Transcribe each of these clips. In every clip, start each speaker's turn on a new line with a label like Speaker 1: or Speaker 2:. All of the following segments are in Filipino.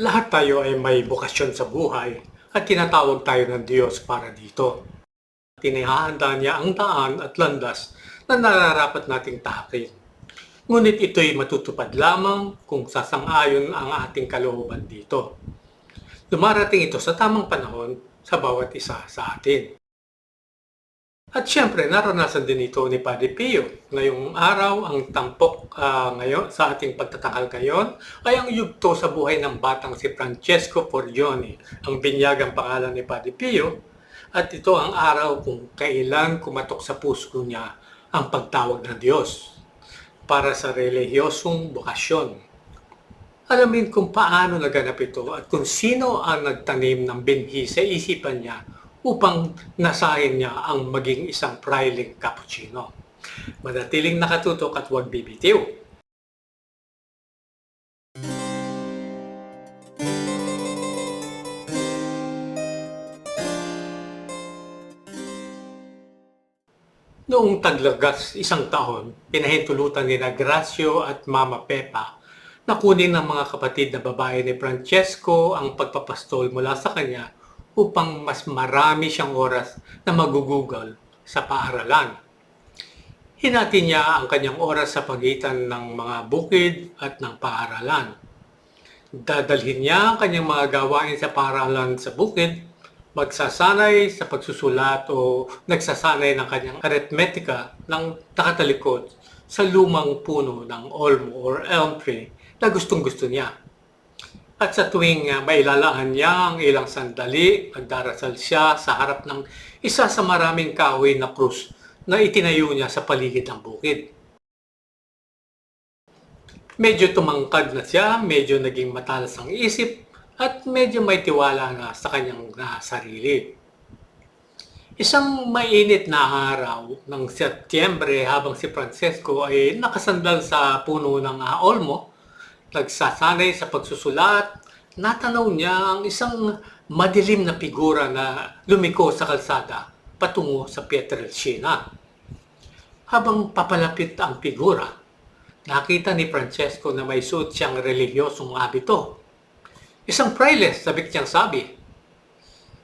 Speaker 1: Lahat tayo ay may bukasyon sa buhay at tinatawag tayo ng Diyos para dito. Tinihahanda niya ang daan at landas na nararapat nating tahakin. Ngunit ito'y matutupad lamang kung sasang-ayon ang ating kalooban dito. Dumarating ito sa tamang panahon sa bawat isa sa atin. At syempre, naranasan din ito ni Padre Pio. Ngayong araw, ang tampok ah, ngayon sa ating pagtatakal ngayon ay ang yugto sa buhay ng batang si Francesco Forgione, ang binyagang pangalan ni Padre Pio. At ito ang araw kung kailan kumatok sa puso niya ang pagtawag ng Diyos para sa relihiyosong bukasyon. Alamin kung paano naganap ito at kung sino ang nagtanim ng binhi sa isipan niya upang nasahin niya ang maging isang prailing cappuccino. Manatiling nakatutok at huwag bibitiw. Noong taglagas isang taon, pinahintulutan ni Gracio at Mama Pepa na kunin ng mga kapatid na babae ni Francesco ang pagpapastol mula sa kanya upang mas marami siyang oras na magugugol sa paaralan. Hinati niya ang kanyang oras sa pagitan ng mga bukid at ng paaralan. Dadalhin niya ang kanyang mga gawain sa paaralan sa bukid, magsasanay sa pagsusulat o nagsasanay ng kanyang arithmetica ng nakatalikod sa lumang puno ng olmo or elm tree na gustong gusto niya. At sa tuwing uh, mailalaan niya ang ilang sandali, magdarasal siya sa harap ng isa sa maraming kahoy na krus na itinayo niya sa paligid ng bukid. Medyo tumangkad na siya, medyo naging matalas ang isip, at medyo may tiwala na sa kanyang na sarili. Isang mainit na araw ng Setyembre habang si Francesco ay nakasandal sa puno ng uh, olmo, nagsasanay sa pagsusulat, natanaw niya ang isang madilim na figura na lumiko sa kalsada patungo sa Pietrelcina. Habang papalapit ang figura, nakita ni Francesco na may suot siyang relihiyosong abito. Isang praile, sabik niyang sabi.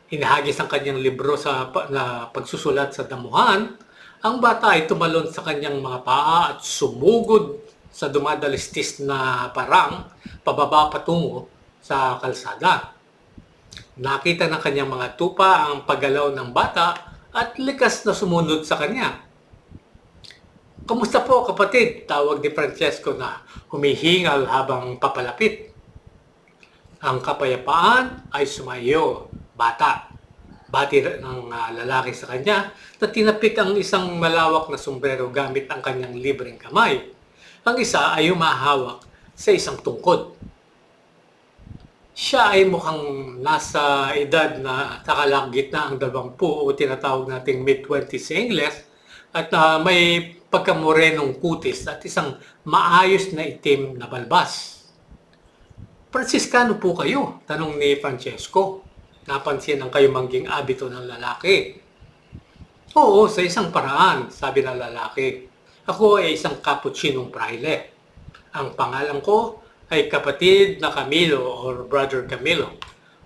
Speaker 1: Hinahagis ang kanyang libro sa na pagsusulat sa damuhan, ang bata ay tumalon sa kanyang mga paa at sumugod sa dumadalistis na parang pababa patungo sa kalsada. Nakita ng kanyang mga tupa ang paggalaw ng bata at likas na sumunod sa kanya. Kamusta po kapatid? Tawag ni Francesco na humihingal habang papalapit. Ang kapayapaan ay sumayo, bata. Bati ng uh, lalaki sa kanya na tinapik ang isang malawak na sombrero gamit ang kanyang libreng kamay. Ang isa ay humahawak sa isang tungkod. Siya ay mukhang nasa edad na nakalagit na ang dalawampu o tinatawag nating mid-20 sa Ingles at uh, may pagkamorenong kutis at isang maayos na itim na balbas. Franciscano po kayo? Tanong ni Francesco. Napansin ang kayo mangging abito ng lalaki. Oo, sa isang paraan, sabi ng lalaki. Ako ay isang cappuccinong praile. Ang pangalan ko ay kapatid na Camilo or brother Camilo.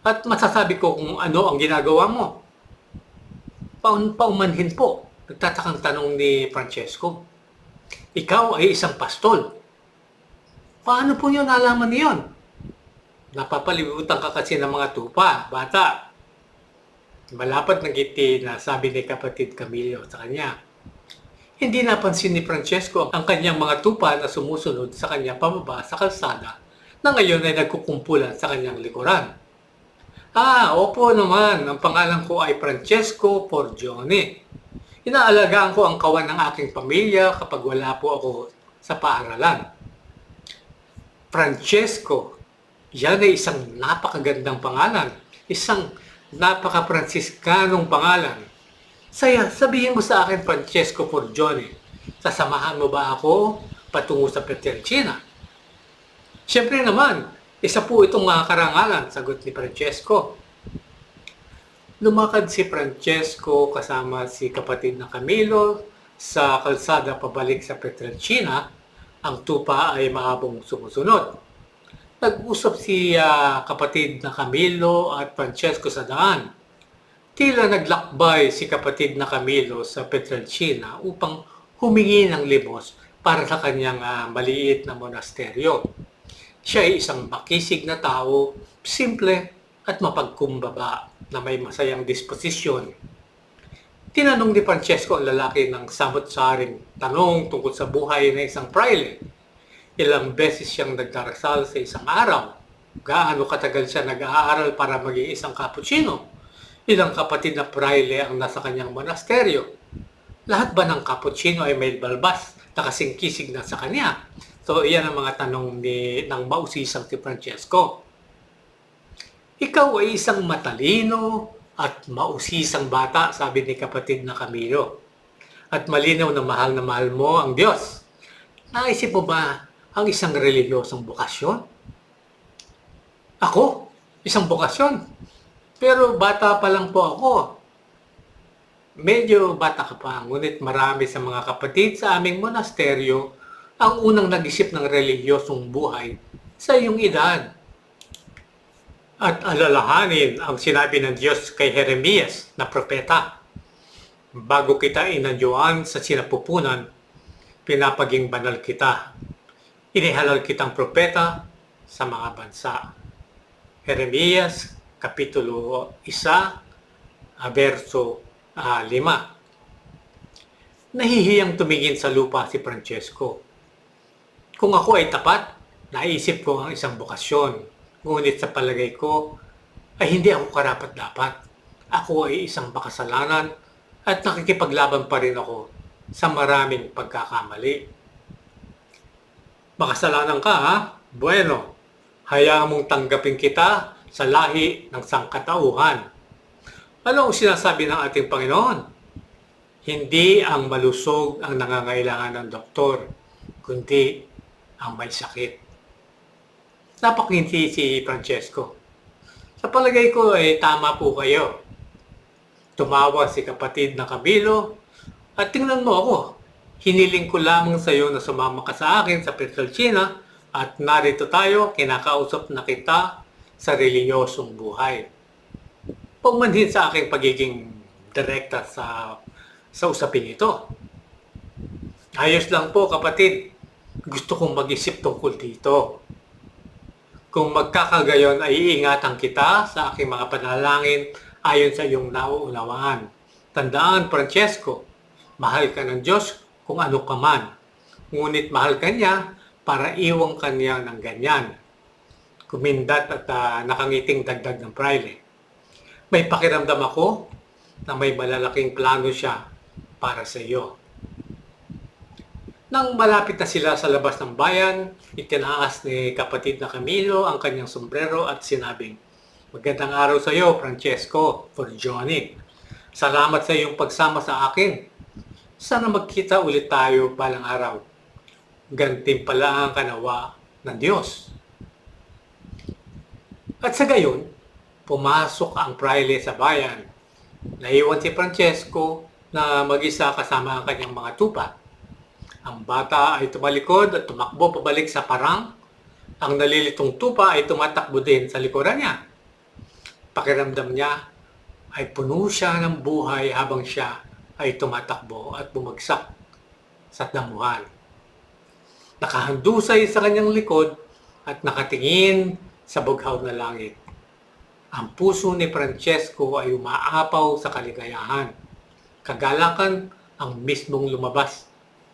Speaker 1: At masasabi ko kung ano ang ginagawa mo. Paun paumanhin po, nagtatakang tanong ni Francesco. Ikaw ay isang pastol. Paano po niyo nalaman niyon? Napapalibutan ka kasi ng mga tupa, bata. Malapad na ngiti na sabi ni kapatid Camilo sa kanya. Hindi napansin ni Francesco ang kanyang mga tupa na sumusunod sa kanya pababa sa kalsada na ngayon ay nagkukumpulan sa kanyang likuran. Ah, opo naman. Ang pangalan ko ay Francesco Porgione. Inaalagaan ko ang kawan ng aking pamilya kapag wala po ako sa paaralan. Francesco, yan ay isang napakagandang pangalan. Isang napaka-Franciscanong pangalan. Saya, sabihin mo sa akin, Francesco Porgione, sasamahan mo ba ako patungo sa Petercina? Siyempre naman, isa po itong mga karangalan, sagot ni Francesco. Lumakad si Francesco kasama si kapatid na Camilo sa kalsada pabalik sa Petrelcina. Ang tupa ay mahabong sumusunod. nag-usap si ah, kapatid na Camilo at Francesco sa daan. Tila naglakbay si kapatid na Camilo sa Petrelcina upang humingi ng limos para sa kanyang ah, maliit na monasteryo. Siya ay isang makisig na tao, simple at mapagkumbaba na may masayang disposisyon. Tinanong ni Francesco ang lalaki ng samot-saring tanong tungkol sa buhay ng isang praile. Ilang beses siyang nagdarasal sa isang araw. Gaano katagal siya nag-aaral para maging isang cappuccino? Ilang kapatid na praile ang nasa kanyang monasteryo? Lahat ba ng cappuccino ay may balbas na kasing kisig na sa kanya? So, iyan ang mga tanong ni, ng mausisang si Francesco. Ikaw ay isang matalino at mausisang bata, sabi ni kapatid na Camilo. At malinaw na mahal na mahal mo ang Diyos. Naisip mo ba ang isang reliyosong bukasyon? Ako, isang bukasyon. Pero bata pa lang po ako. Medyo bata ka pa, ngunit marami sa mga kapatid sa aming monasteryo ang unang nag-isip ng reliyosong buhay sa iyong edad at alalahanin ang sinabi ng Diyos kay Jeremias na propeta. Bago kita inanyuan sa sinapupunan, pinapaging banal kita. Inihalal kitang propeta sa mga bansa. Jeremias, Kapitulo 1, ah, verso ah, 5. Nahihiyang tumingin sa lupa si Francesco. Kung ako ay tapat, naisip ko ang isang bukasyon Ngunit sa palagay ko ay hindi ako karapat dapat. Ako ay isang makasalanan at nakikipaglaban pa rin ako sa maraming pagkakamali. Makasalanan ka ha? Bueno, hayaan mong tanggapin kita sa lahi ng sangkatauhan. Ano ang sinasabi ng ating Panginoon? Hindi ang malusog ang nangangailangan ng doktor, kundi ang may sakit napakingti si Francesco. Sa palagay ko, eh, tama po kayo. Tumawa si kapatid na Camilo at tingnan mo ako. Hiniling ko lamang sa iyo na sumama ka sa akin sa Petrolcina at narito tayo, kinakausap na kita sa reliyosong buhay. Pagmanhin sa aking pagiging direkta sa sa usapin ito. Ayos lang po kapatid. Gusto kong mag-isip tungkol dito. Kung magkakagayon ay iingatan kita sa aking mga panalangin ayon sa iyong nauunawaan. Tandaan, Francesco, mahal ka ng Diyos kung ano ka man. Ngunit mahal ka niya para iwang kanya ng ganyan. Kumindat at uh, nakangiting dagdag ng praile. May pakiramdam ako na may malalaking plano siya para sa iyo. Nang malapit na sila sa labas ng bayan, itinaas ni kapatid na Camilo ang kanyang sombrero at sinabing, Magandang araw sa iyo, Francesco, for Johnny. Salamat sa iyong pagsama sa akin. Sana magkita ulit tayo balang araw. Gantimpala ang kanawa ng Diyos. At sa gayon, pumasok ang praile sa bayan. Naiwan si Francesco na mag-isa kasama ang kanyang mga tupa ang bata ay tumalikod at tumakbo pabalik sa parang. Ang nalilitong tupa ay tumatakbo din sa likuran niya. Pakiramdam niya ay puno siya ng buhay habang siya ay tumatakbo at bumagsak sa damuhan. Nakahandusay sa kanyang likod at nakatingin sa bughaw na langit. Ang puso ni Francesco ay umaapaw sa kaligayahan. Kagalakan ang mismong lumabas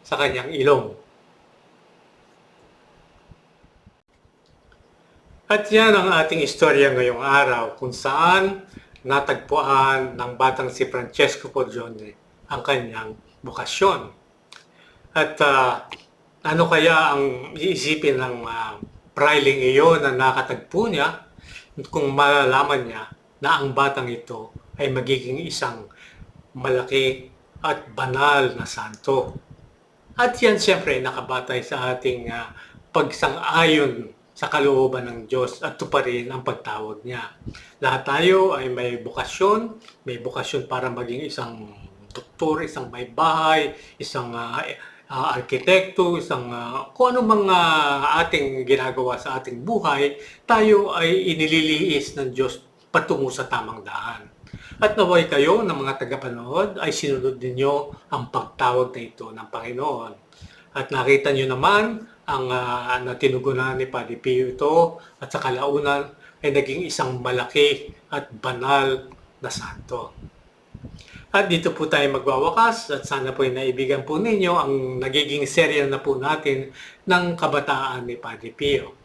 Speaker 1: sa kanyang ilong. At yan ang ating istorya ngayong araw kung saan natagpuan ng batang si Francesco Porgione ang kanyang bukasyon. At uh, ano kaya ang iisipin ng uh, priling iyon na nakatagpo niya kung malalaman niya na ang batang ito ay magiging isang malaki at banal na santo. At yan siyempre nakabatay sa ating uh, pagsang-ayon sa kalooban ng Diyos at tuparin ang pagtawag niya. Lahat tayo ay may bukasyon, may bukasyon para maging isang doktor, isang may bahay, isang uh, ah, arkitekto, isang ah, kung ano mga ating ginagawa sa ating buhay, tayo ay inililiis ng Diyos patungo sa tamang daan. At naway kayo ng mga tagapanood ay sinunod ninyo ang pagtawag na ito ng Panginoon. At nakita nyo naman ang uh, na tinugunan ni Padre Pio ito at sa kalaunan ay naging isang malaki at banal na santo. At dito po tayo magwawakas at sana po ay naibigan po ninyo ang nagiging serya na po natin ng kabataan ni Padre Pio.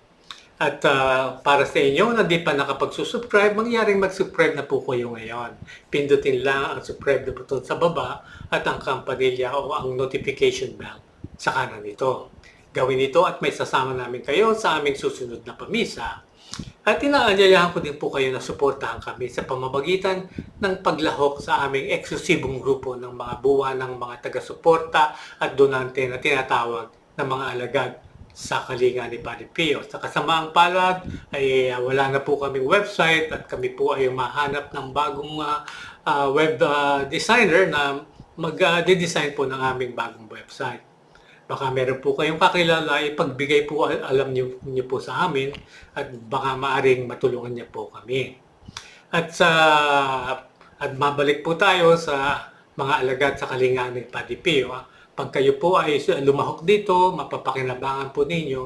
Speaker 1: At ah, para sa inyo na di pa nakapagsusubscribe, mangyaring mag-subscribe na po kayo ngayon. Pindutin lang ang subscribe na button sa baba at ang kampanilya o ang notification bell sa kanan nito. Gawin ito at may sasama namin kayo sa aming susunod na pamisa. At inaanyayahan ko din po kayo na suportahan kami sa pamamagitan ng paglahok sa aming eksklusibong grupo ng mga buwan ng mga taga-suporta at donante na tinatawag na mga alagad sa kalinga ni Padre Pio. Sa kasamaang palad ay uh, wala na po kaming website at kami po ay mahanap ng bagong uh, uh, web uh, designer na mag-design po ng aming bagong website. Baka meron po kayong kakilala, ipagbigay po al- alam niyo, niyo po sa amin at baka maaring matulungan niya po kami. At sa at mabalik po tayo sa mga alagad sa kalinga ni Padre Pio. ah. Pag kayo po ay lumahok dito, mapapakinabangan po ninyo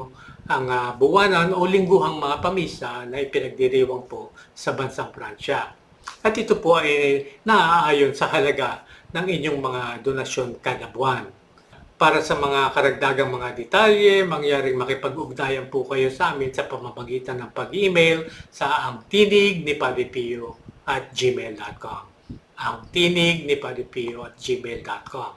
Speaker 1: ang ah, buwanan o lingguhang mga pamisa na ipinagdiriwang po sa bansang Pransya. At ito po ay naaayon sa halaga ng inyong mga donasyon kada buwan. Para sa mga karagdagang mga detalye, mangyaring makipag-ugnayan po kayo sa amin sa pamamagitan ng pag-email sa ang tinig ni Padre Pio at gmail.com. Ang tinig ni Padre Pio at gmail.com.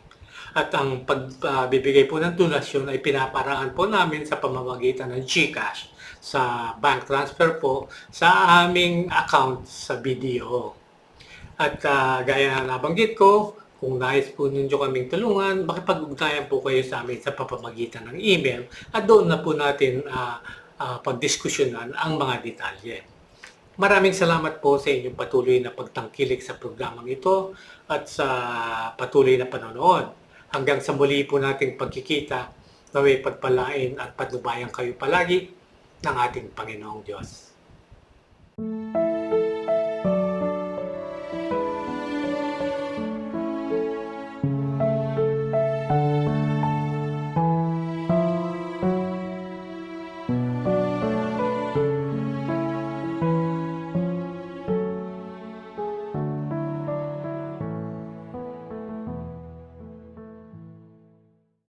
Speaker 1: At ang pagbibigay po ng donasyon ay pinaparaan po namin sa pamamagitan ng GCash sa bank transfer po sa aming account sa BDO. At ah, gaya na nabanggit ko, kung nais po ninyo kaming tulungan, makipag-ugnayan po kayo sa amin sa papamagitan ng email at doon na po natin ah, ah, pagdiskusyonan ang mga detalye. Maraming salamat po sa inyong patuloy na pagtangkilik sa programang ito at sa patuloy na panonood. Hanggang sa muli po nating pagkikita, naway pagpalain at patnubayan kayo palagi ng ating Panginoong Diyos.